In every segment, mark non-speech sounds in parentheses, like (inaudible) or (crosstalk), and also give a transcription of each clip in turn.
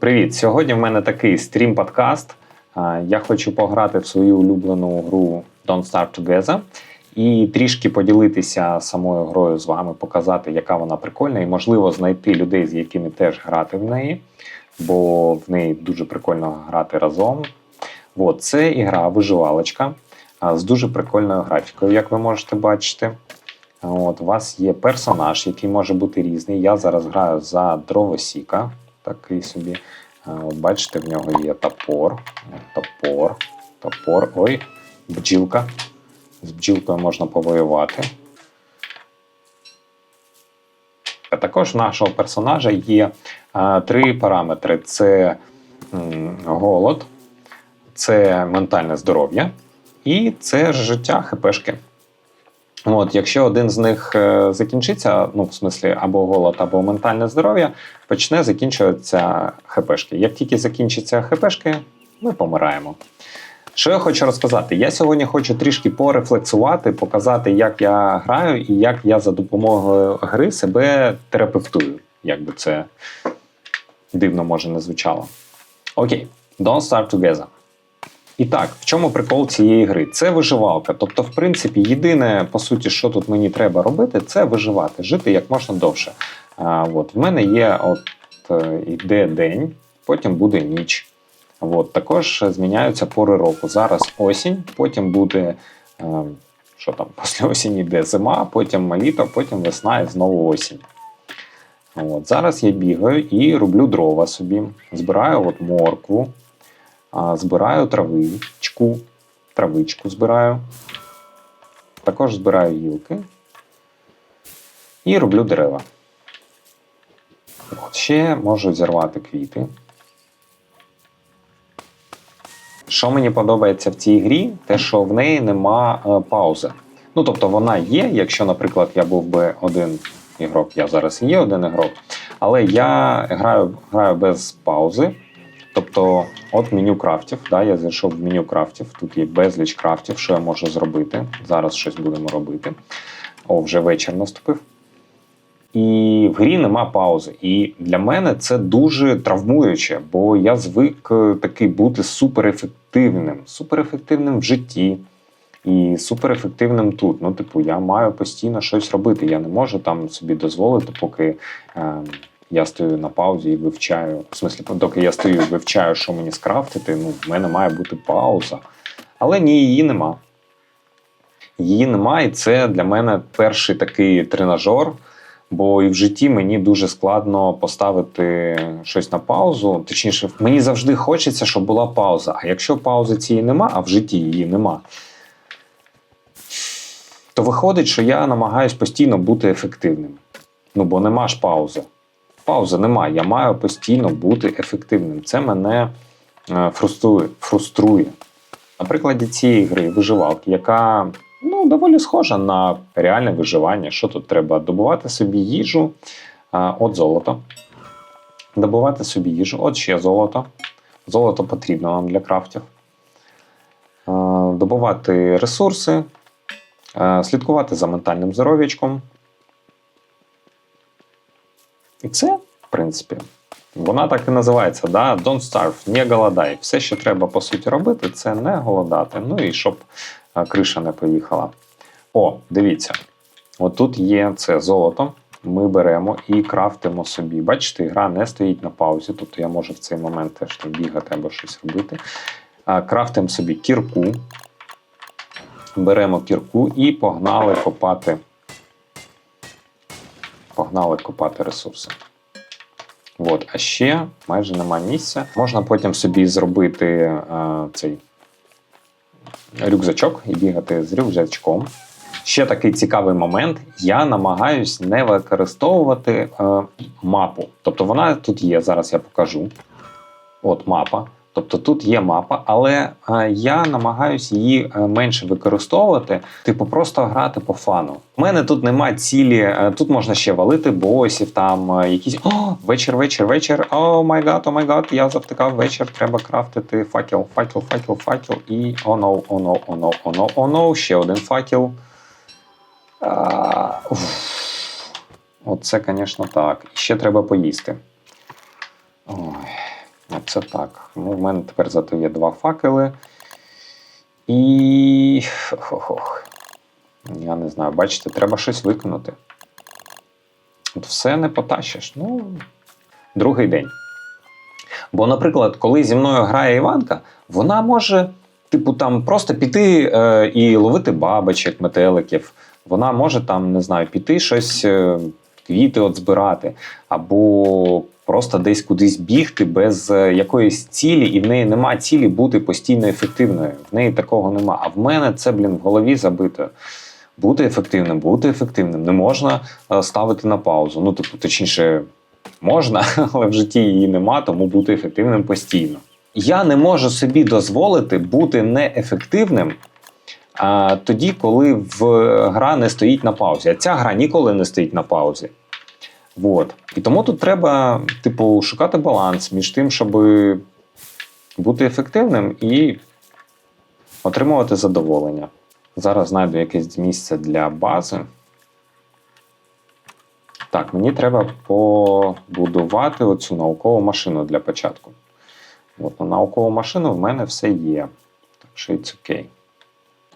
Привіт! Сьогодні в мене такий стрім-подкаст. Я хочу пограти в свою улюблену гру Don't Starve Together і трішки поділитися самою грою з вами, показати, яка вона прикольна, і можливо знайти людей, з якими теж грати в неї, бо в неї дуже прикольно грати разом. От, це ігра виживалочка з дуже прикольною графікою, як ви можете бачити. От, у вас є персонаж, який може бути різний. Я зараз граю за дровосіка. Такий собі. От бачите, в нього є топор. Топор, топор. Ой, бджілка. З бджілкою можна повоювати. А також у нашого персонажа є а, три параметри: це м, голод, це ментальне здоров'я і це життя ХПшки. От, якщо один з них е, закінчиться, ну в смислі або голод, або ментальне здоров'я, почне закінчуватися ХПшки. Як тільки закінчаться ХПшки, ми помираємо. Що я хочу розказати? Я сьогодні хочу трішки порефлексувати, показати, як я граю і як я за допомогою гри себе терапевтую. Як би це дивно може не звучало. Окей, don't start together. І так, в чому прикол цієї гри? Це виживалка. Тобто, в принципі, єдине, по суті, що тут мені треба робити, це виживати, жити як можна довше. А, от, в мене є от е, йде день, потім буде ніч. От, також зміняються пори року. Зараз осінь, потім буде. е, Що там, (laughs) після осені йде зима, потім літо, потім весна і знову осінь. От, зараз я бігаю і роблю дрова собі. Збираю от моркву, збираю травичку, травичку збираю. Також збираю гілки і роблю дерева. От, ще можу зірвати квіти. Що мені подобається в цій грі, те, що в неї нема е, паузи. Ну, тобто вона є, якщо, наприклад, я був би один ігрок, я зараз є один ігрок, але я граю, граю без паузи. Тобто, от меню крафтів, да, я зайшов в меню крафтів, тут є безліч крафтів, що я можу зробити. Зараз щось будемо робити. О, вже вечір наступив. І в грі нема паузи. І для мене це дуже травмуюче, бо я звик е, такий бути суперефективним, суперефективним в житті і суперефективним тут. Ну, типу, я маю постійно щось робити. Я не можу там собі дозволити, поки е, я стою на паузі і вивчаю. В смислі, доки я стою і вивчаю, що мені скрафтити, ну, в мене має бути пауза. Але ні, її нема. Її нема, і це для мене перший такий тренажер. Бо і в житті мені дуже складно поставити щось на паузу. Точніше, мені завжди хочеться, щоб була пауза. А якщо паузи цієї нема, а в житті її нема, то виходить, що я намагаюсь постійно бути ефективним. Ну бо нема ж паузи. Паузи немає. Я маю постійно бути ефективним. Це мене е, фруструє. фруструє. На прикладі цієї гри виживалки, яка ну, доволі схожа на реальне виживання. Що тут треба? Добувати собі їжу, от золото. Добувати собі їжу, от ще золото. Золото потрібно нам для крафтів. Добувати ресурси, слідкувати за ментальним здоров'ячком. І це, в принципі, вона так і називається: да? Don't starve, не голодай. Все, що треба по суті робити, це не голодати. Ну і щоб криша не поїхала. О, дивіться. Отут є це золото. Ми беремо і крафтимо собі. Бачите, гра не стоїть на паузі, тобто я можу в цей момент теж там бігати або щось робити. Крафтимо собі кірку. Беремо кірку і погнали копати. Погнали копати ресурси. От, а ще майже нема місця. Можна потім собі зробити а, цей рюкзачок і бігати з рюкзачком. Ще такий цікавий момент: я намагаюсь не використовувати е, мапу. Тобто вона тут є, зараз я покажу. От мапа. Тобто тут є мапа, але е, я намагаюся її е, менше використовувати, типу, просто грати по фану. У мене тут немає цілі, е, тут можна ще валити босів, там якісь о, вечір, вечір, вечір. О май гад, о май гад, я завтикав вечір, треба крафтити факел, факел, факел, факел і о но, о но, о но, о но, о но, ще один факел. А. Оце, звісно, так. Ще треба поїсти. Ой. Це так. Ну, в мене тепер зато є два факели. І. Ох-ох. Я не знаю, бачите, треба щось виконати. От все не потащиш. Ну, другий день. Бо, наприклад, коли зі мною грає Іванка, вона може, типу, там просто піти е, і ловити бабочок, метеликів. Вона може там, не знаю, піти щось, е, квіти от збирати, або просто десь кудись бігти без е, якоїсь цілі, і в неї нема цілі бути постійно ефективною. В неї такого нема. А в мене це, блін, в голові забито. Бути ефективним, бути ефективним. Не можна е, ставити на паузу. Ну, типу, точніше, можна, (laughs) але в житті її нема, тому бути ефективним постійно. Я не можу собі дозволити бути неефективним а, тоді, коли в гра не стоїть на паузі. А ця гра ніколи не стоїть на паузі. Вот. І тому тут треба, типу, шукати баланс між тим, щоб бути ефективним і отримувати задоволення. Зараз знайду якесь місце для бази. Так, мені треба побудувати оцю наукову машину для початку. От на наукову машину в мене все є. Так що it's окей.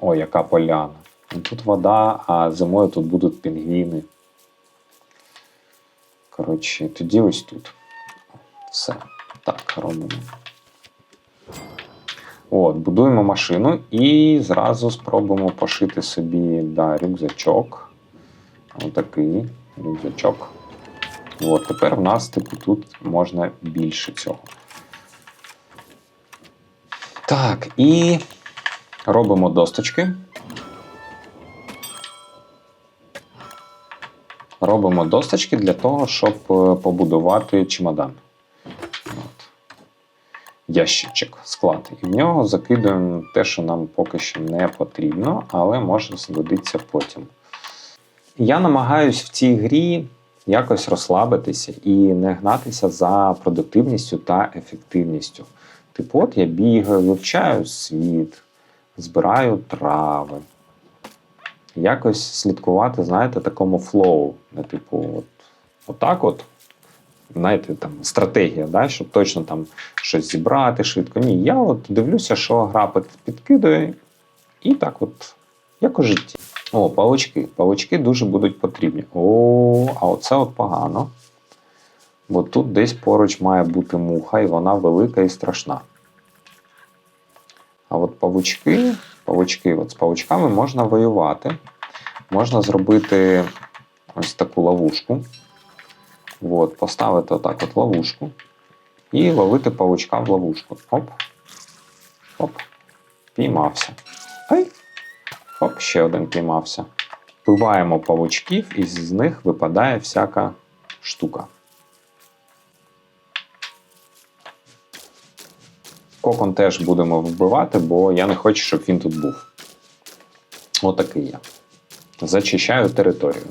О, яка поляна. Ну, Тут вода, а зимою тут будуть пінгвіни. Коротше, тоді ось тут. Все. Так, робимо. От, будуємо машину і зразу спробуємо пошити собі да, рюкзачок. Отакий рюкзачок. От, тепер в нас, типу, тут можна більше цього. Так, і робимо досточки. Робимо досточки для того, щоб е, побудувати чемодан. От. Ящичок, склад. І в нього закидуємо те, що нам поки що не потрібно, але може згодиться потім. Я намагаюсь в цій грі якось розслабитися і не гнатися за продуктивністю та ефективністю. Типу, от я бігаю, вивчаю світ, збираю трави. Якось слідкувати, знаєте, такому флоу. Не типу, от, отак от. Знаєте, там стратегія, да, щоб точно там щось зібрати швидко. Ні, я от дивлюся, що гра підкидує, і так от, як у житті. О, павучки. Павучки дуже будуть потрібні. О, а оце от погано. Бо тут десь поруч має бути муха, і вона велика і страшна. А от павучки, павучки, от з павучками можна воювати. Можна зробити ось таку ловушку. От, поставити отак от ловушку. І ловити павучка в ловушку. Оп. Оп. Піймався. Ай. Оп, ще один піймався. Вбиваємо павучків, і з них випадає всяка штука. Кокон теж будемо вбивати, бо я не хочу, щоб він тут був. Отакий я. Зачищаю територію.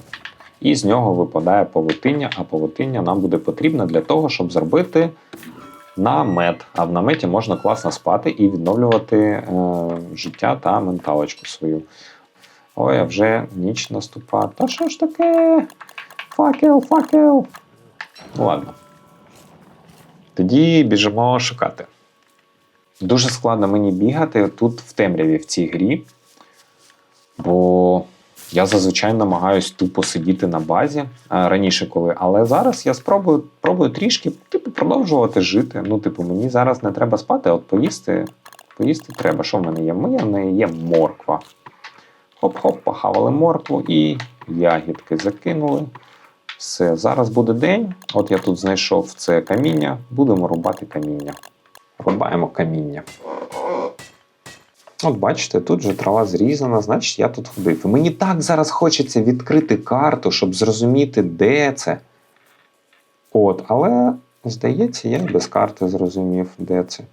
І з нього випадає павутиння, а павутиння нам буде потрібно для того, щоб зробити намет. А в наметі можна класно спати і відновлювати е, життя та менталочку свою. Ой, а вже ніч наступає. Та що ж таке? Факел, факел. Ладно. Тоді біжимо шукати. Дуже складно мені бігати тут в темряві в цій грі, бо я зазвичай намагаюсь тупо сидіти на базі а, раніше, коли. Але зараз я спробую пробую трішки типу, продовжувати жити. Ну, типу, мені зараз не треба спати, а от поїсти. Поїсти треба. Що в мене є? В мене є морква. Хоп-хоп, похавали моркву і ягідки закинули. Все, зараз буде день. От я тут знайшов це каміння, будемо рубати каміння. Рубаємо каміння. От бачите, тут же трава зрізана, значить я тут ходив. І мені так зараз хочеться відкрити карту, щоб зрозуміти, де це. От, але здається, я і без карти зрозумів, де це.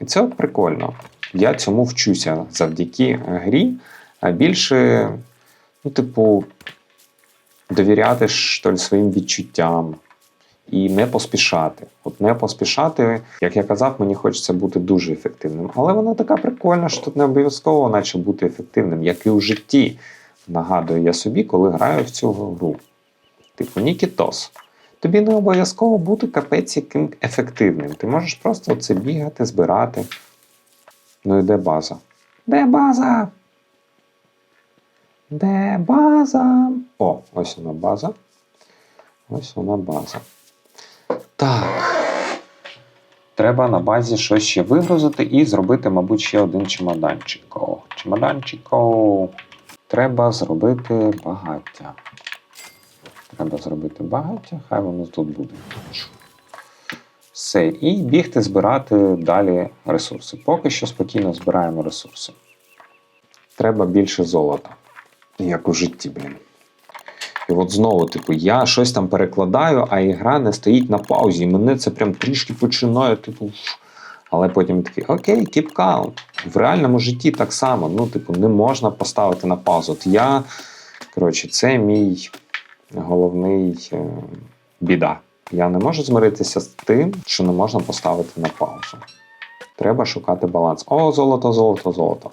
І це от прикольно. Я цьому вчуся завдяки грі, а більше, ну, типу, довіряти що ли, своїм відчуттям і не поспішати. От не поспішати, як я казав, мені хочеться бути дуже ефективним. Але вона така прикольна, що тут не обов'язково наче бути ефективним, як і у житті. Нагадую я собі, коли граю в цю гру. Типу Нікітос. Тобі не обов'язково бути капець яким ефективним. Ти можеш просто оце бігати, збирати. Ну і де база? Де база? Де база? О, ось вона база. Ось вона база. Так. Треба на базі щось ще вигрузити і зробити, мабуть, ще один чемоданчико. Чемоданчико. Треба зробити багаття. Треба зробити багаття, хай воно тут буде. Все. І бігти збирати далі ресурси. Поки що спокійно збираємо ресурси. Треба більше золота. Як у житті, блін. І от знову, типу, я щось там перекладаю, а ігра не стоїть на паузі. І мене це прям трішки починає, типу. Але потім такий, окей, keep calm. В реальному житті так само. Ну, типу, не можна поставити на паузу. От я, коротше, це мій головний е, біда. Я не можу змиритися з тим, що не можна поставити на паузу. Треба шукати баланс. О, золото, золото, золото.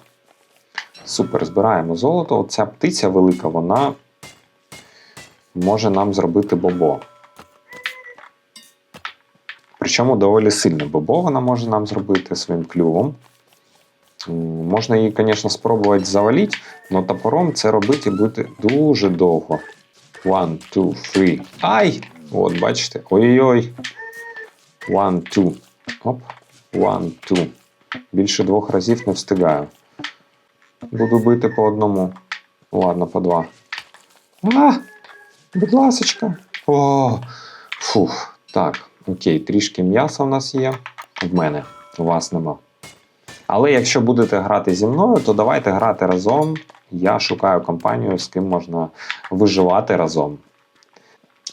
Супер, збираємо золото. Оця птиця велика, вона може нам зробити бобо. Причому доволі сильне бобо вона може нам зробити своїм клювом. Можна її, звісно, спробувати завалити, але топором це робити буде дуже довго. One, two, three. Ай! От, бачите? Ой-ой-ой. One, two. Оп. One, two. Більше двох разів не встигаю. Буду бити по одному. Ладно, по два. А! Будь ласочка. О, фух. Так, окей, трішки м'яса в нас є. В мене. У вас нема. Але якщо будете грати зі мною, то давайте грати разом. Я шукаю компанію, з ким можна виживати разом.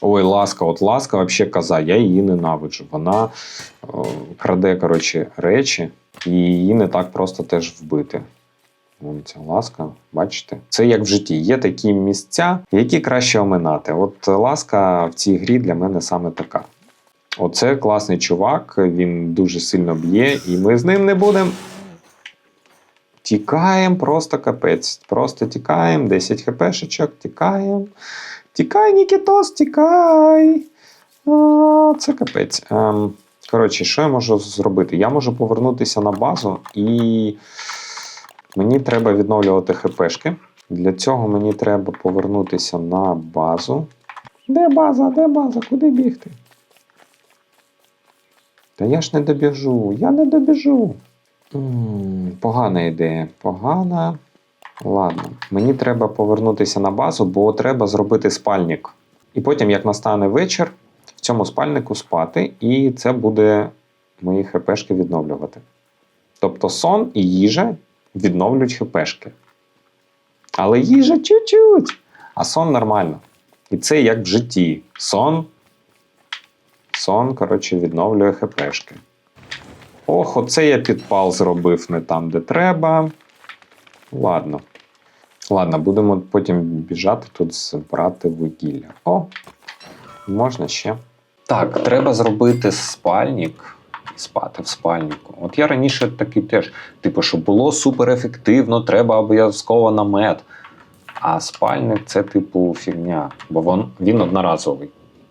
Ой, ласка, от ласка, взагалі коза, я її ненавиджу. Вона о, краде коротше, речі, і її не так просто теж вбити. Вон ласка, бачите? Це як в житті. Є такі місця, які краще оминати. От ласка в цій грі для мене саме така. Оце класний чувак, він дуже сильно б'є, і ми з ним не будемо. Тікаємо просто капець. Просто тікаємо, 10 хпшечок, тікаємо. Тікай, Нікітос, тікай. А, це капець. Ем, коротше, що я можу зробити? Я можу повернутися на базу і мені треба відновлювати хпшки. Для цього мені треба повернутися на базу. Де база? Де база? Куди бігти? Та я ж не добіжу, я не добіжу. Погана ідея. Погана. Ладно, мені треба повернутися на базу, бо треба зробити спальник. І потім, як настане вечір, в цьому спальнику спати, і це буде мої хпшки відновлювати. Тобто сон і їжа відновлюють хпшки. Але їжа чуть-чуть, а сон нормально. І це як в житті. Сон. Сон, коротше, відновлює хпшки. Ох, оце я підпал зробив не там, де треба. Ладно. Ладно, будемо потім біжати тут збирати вугілля. О, можна ще. Так, треба зробити спальник спати в спальнику. От я раніше такий теж, типу, щоб було суперефективно, треба обов'язково намет. А спальник це, типу, фігня, бо вон, він одноразовий.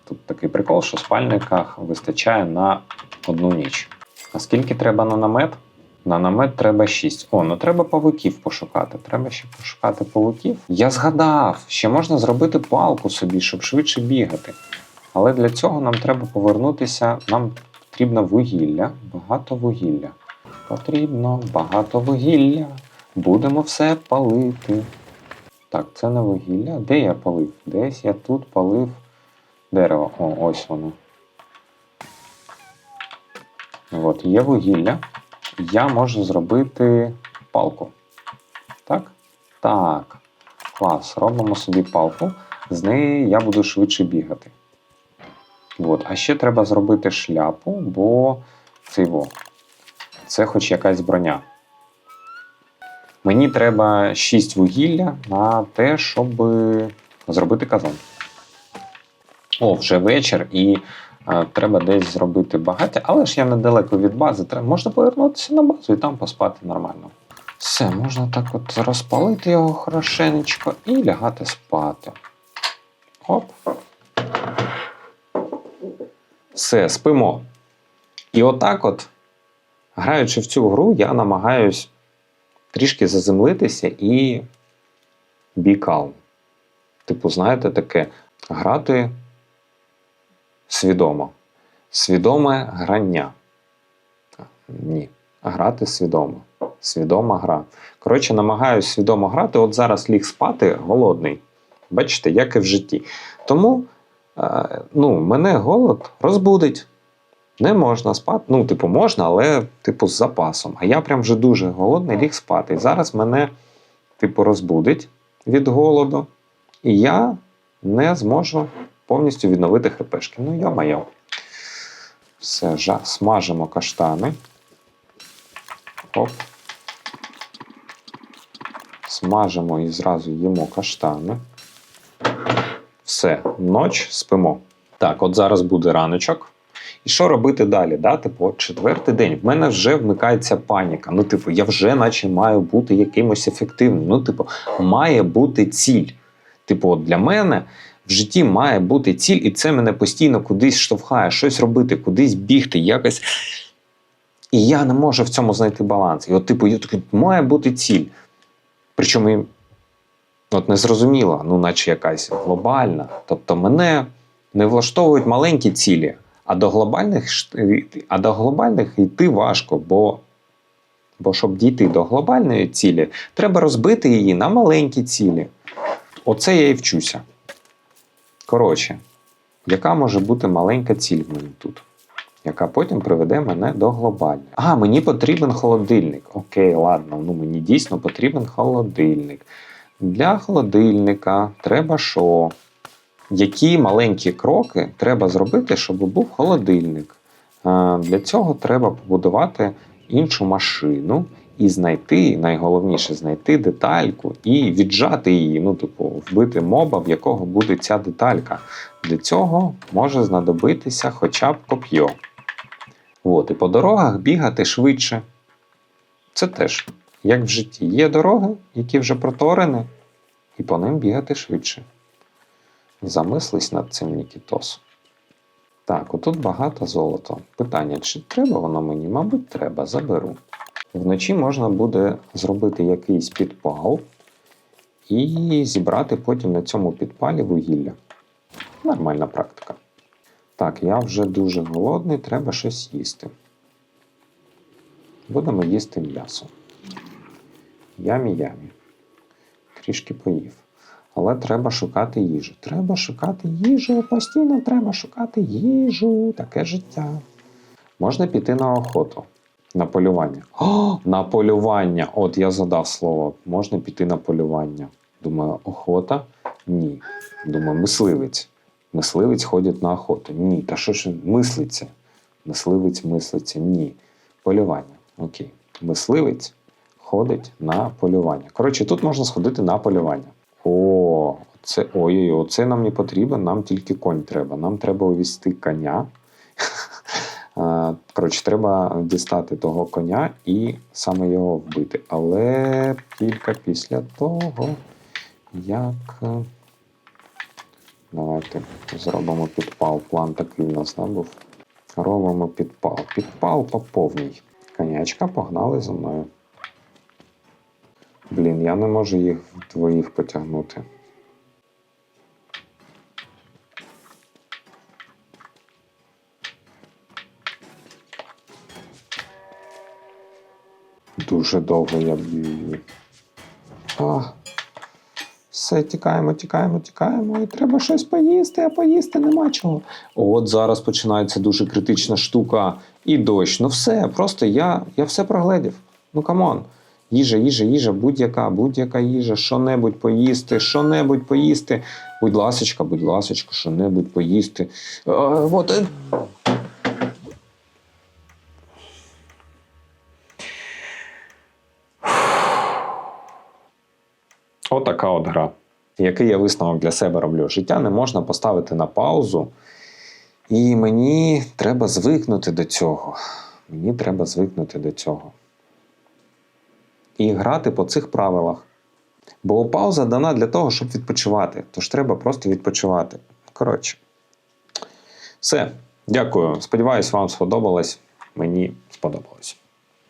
Тут такий прикол, що в спальниках вистачає на одну ніч. А скільки треба на намет? На намет треба 6. О, ну треба павуків пошукати. Треба ще пошукати павуків. Я згадав, ще можна зробити палку собі, щоб швидше бігати. Але для цього нам треба повернутися. Нам потрібно вугілля, багато вугілля. Потрібно багато вугілля. Будемо все палити. Так, це не вугілля. Де я палив? Десь я тут палив дерево. О, ось воно. От, є вугілля. Я можу зробити палку. Так? Так. Клас. Робимо собі палку. З неї я буду швидше бігати. От. А ще треба зробити шляпу, бо це. Це хоч якась броня. Мені треба 6 вугілля на те, щоб зробити казан. О, вже вечір і е, треба десь зробити багаття, але ж я недалеко від бази. Треба, можна повернутися на базу і там поспати нормально. Все, можна так от розпалити його хорошенечко і лягати спати. Оп. Все, спимо. І отак, от, граючи в цю гру, я намагаюсь трішки заземлитися і be calm. Типу, знаєте, таке грати свідомо. Свідоме грання. Ні. Грати свідомо. Свідома гра. Коротше, намагаюся свідомо грати. От зараз ліг спати голодний. Бачите, як і в житті. Тому ну, мене голод розбудить. Не можна спати. Ну, типу, можна, але типу з запасом. А я прям вже дуже голодний ліг спати. І зараз мене, типу, розбудить від голоду, і я не зможу повністю відновити хпшки. Ну, я моє. Все, жа, смажимо каштани. Оп. Смажимо і зразу їмо каштани. Все, ноч спимо. Так, от зараз буде раночок. І що робити далі? Да? Типу, четвертий день. В мене вже вмикається паніка. Ну, типу, я вже наче маю бути якимось ефективним. Ну, типу, має бути ціль. Типу, от для мене в житті має бути ціль, і це мене постійно кудись штовхає, щось робити, кудись бігти, якось. І я не можу в цьому знайти баланс. І от, типу, я такий, має бути ціль. Причому от незрозуміла, ну, наче якась глобальна. Тобто, мене не влаштовують маленькі цілі, а до глобальних, а до глобальних йти важко, бо, бо щоб дійти до глобальної цілі, треба розбити її на маленькі цілі. Оце я і вчуся. Коротше, яка може бути маленька ціль в мене тут? Яка потім приведе мене до глобальної. А, мені потрібен холодильник. Окей, ладно, ну мені дійсно потрібен холодильник. Для холодильника треба що? Які маленькі кроки треба зробити, щоб був холодильник? Для цього треба побудувати іншу машину і знайти, найголовніше, знайти детальку і віджати її, ну, типу, вбити моба, в якого буде ця деталька. Для цього може знадобитися хоча б коп'йо. От, і по дорогах бігати швидше. Це теж, як в житті, є дороги, які вже проторені, і по ним бігати швидше. Замислись над цим Нікітос. Так, отут багато золота. Питання, чи треба воно мені? Мабуть, треба, заберу. Вночі можна буде зробити якийсь підпал і зібрати потім на цьому підпалі вугілля. Нормальна практика. Так, я вже дуже голодний, треба щось їсти. Будемо їсти м'ясо. Ямі-ямі. Трішки поїв. Але треба шукати їжу. Треба шукати їжу, постійно треба шукати їжу. Таке життя. Можна піти на охоту, на полювання. О, на полювання! От я задав слово. Можна піти на полювання. Думаю, охота? Ні. Думаю, мисливець. Мисливець ходить на охоту. Ні, та що ж мислиться? Мисливець мислиться. Ні. Полювання. Окей. Мисливець ходить на полювання. Коротше, тут можна сходити на полювання. О, це ой-ой, оце нам не потрібно, нам тільки конь треба. Нам треба увести коня. (laughs) Коротше, треба дістати того коня і саме його вбити. Але тільки після того, як. е, Давайте зробимо підпал. План такий у нас да, був. Робимо підпал. Підпал по повній. Конячка, погнали за мною. Блін, я не можу їх двоїх потягнути. Дуже довго я б'ю. А, все, тікаємо, тікаємо, тікаємо. І треба щось поїсти, а поїсти нема чого. От зараз починається дуже критична штука. І дощ. Ну все, просто я, я все прогледів. Ну камон. Їжа, їжа, їжа, будь-яка, будь-яка їжа, що-небудь поїсти, що-небудь поїсти. Будь ласочка, будь ласочка, що-небудь поїсти. Е, от, е. Отака от гра. Який я висновок для себе роблю? Життя не можна поставити на паузу. І мені треба звикнути до цього. Мені треба звикнути до цього. І грати по цих правилах. Бо пауза дана для того, щоб відпочивати. Тож треба просто відпочивати. Коротше. Все. Дякую. Сподіваюсь, вам сподобалось. Мені сподобалось.